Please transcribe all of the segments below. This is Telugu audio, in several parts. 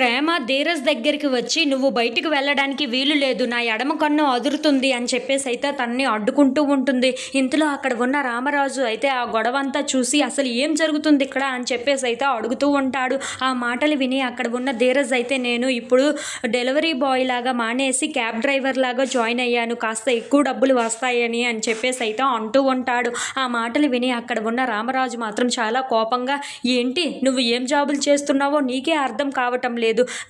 ప్రేమ ధీరజ్ దగ్గరికి వచ్చి నువ్వు బయటికి వెళ్ళడానికి వీలు లేదు నా ఎడమ కన్ను అదురుతుంది అని చెప్పేసి అయితే తనని అడ్డుకుంటూ ఉంటుంది. ఇంతలో అక్కడ ఉన్న రామరాజు అయితే ఆ గొడవ అంతా చూసి అసలు ఏం జరుగుతుంది ఇక్కడ? అని చెప్పేసి అయితే అడుగుతూ ఉంటాడు. ఆ మాటలు విని అక్కడ ఉన్న ధీరజ్ అయితే నేను ఇప్పుడు డెలివరీ బాయ్ లాగా మానేసి క్యాబ్ డ్రైవర్ లాగా జాయిన్ అయ్యాను కాస్త ఎక్కువ డబ్బులు వస్తాయని అని చెప్పేసి అయితే అంటూ ఉంటాడు. ఆ మాటలు విని అక్కడ ఉన్న రామరాజు మాత్రం చాలా కోపంగా ఏంటి? నువ్వు ఏం జాబులు చేస్తున్నావో నీకే అర్థం కావటం లేదు.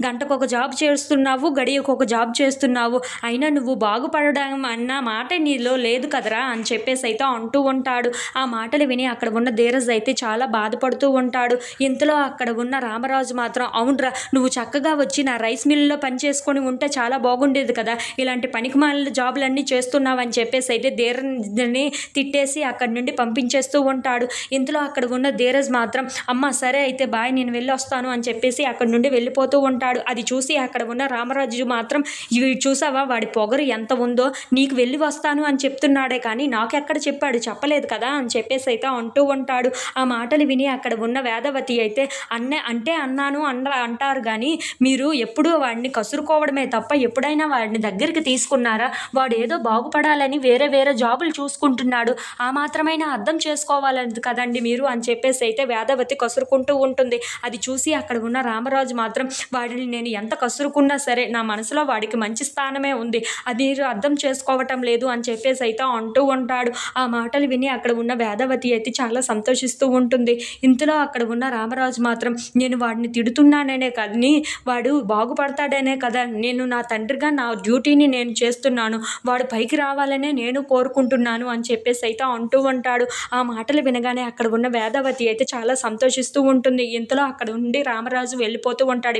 గంటకు ఒక జాబ్ చేస్తున్నావు గడియకు ఒక జాబ్ చేస్తున్నావు. అయినా నువ్వు బాగుపడడం అన్న మాట నీలో లేదు కదరా అని చెప్పేసి అయితే అంటూ ఉంటాడు. ఆ మాటలు విని అక్కడ ఉన్న ధీరజ్ అయితే చాలా బాధపడుతూ ఉంటాడు. ఇంతలో అక్కడ ఉన్న రామరాజు మాత్రం అవునరా నువ్వు చక్కగా వచ్చి నా రైస్ మిల్లులో పని చేసుకొని ఉంటే చాలా బాగుండేది కదా. ఇలాంటి పనికిమాల జాబులన్నీ చేస్తున్నావు అని చెప్పేసి అయితే ధీరజ్ని తిట్టేసి అక్కడి నుండి పంపించేస్తూ ఉంటాడు. ఇంతలో అక్కడ ఉన్న ధీరజ్ మాత్రం అమ్మ సరే అయితే బాయ్ నేను వెళ్ళి వస్తాను అని చెప్పేసి అక్కడి నుండి వెళ్ళిపోతూ ఉంటాడు. అది చూసి అక్కడ ఉన్న రామరాజు మాత్రం ఇవి చూసావా? వాడి పొగరు ఎంత ఉందో? నీకు వెళ్ళి వస్తాను అని చెప్తున్నాడే. కానీ నాకు ఎక్కడ చెప్పాడు? చెప్పలేదు కదా అని చెప్పేసి అయితే అంటూ ఉంటాడు. ఆ మాటలు విని అక్కడ ఉన్న వేదవతి అయితే అన్న అంటే అన్నాను అన్న అంటారు. కానీ మీరు ఎప్పుడూ వాడిని కసురుకోవడమే తప్ప ఎప్పుడైనా వాడిని దగ్గరికి తీసుకున్నారా? వాడు ఏదో బాగుపడాలని వేరే వేరే జాబులు చూసుకుంటున్నాడు. ఆ మాత్రమైనా అర్థం చేసుకోవాలని కదండి మీరు అని చెప్పేసి అయితే వేదవతి కసురుకుంటూ ఉంటుంది. అది చూసి అక్కడ ఉన్న రామరాజు మాత్రం వాడిని నేను ఎంత కసురుకున్నా సరే నా మనసులో వాడికి మంచి స్థానమే ఉంది. అది మీరు అర్థం చేసుకోవటం లేదు అని చెప్పేసి అయితే అంటూ ఉంటాడు. ఆ మాటలు విని అక్కడ ఉన్న వేదవతి అయితే చాలా సంతోషిస్తూ ఉంటుంది. ఇంతలో అక్కడ ఉన్న రామరాజు మాత్రం నేను వాడిని తిడుతున్నాననే కానీ వాడు బాగుపడతాడనే కదా నేను నా తండ్రిగా నా డ్యూటీని నేను చేస్తున్నాను. వాడు పైకి రావాలనే నేను కోరుకుంటున్నాను అని చెప్పేసి అయితే అంటూ ఉంటాడు. ఆ మాటలు వినగానే అక్కడ ఉన్న వేదవతి అయితే చాలా సంతోషిస్తూ ఉంటుంది. ఇంతలో అక్కడ ఉండి రామరాజు వెళ్ళిపోతూ ఉంటాడు.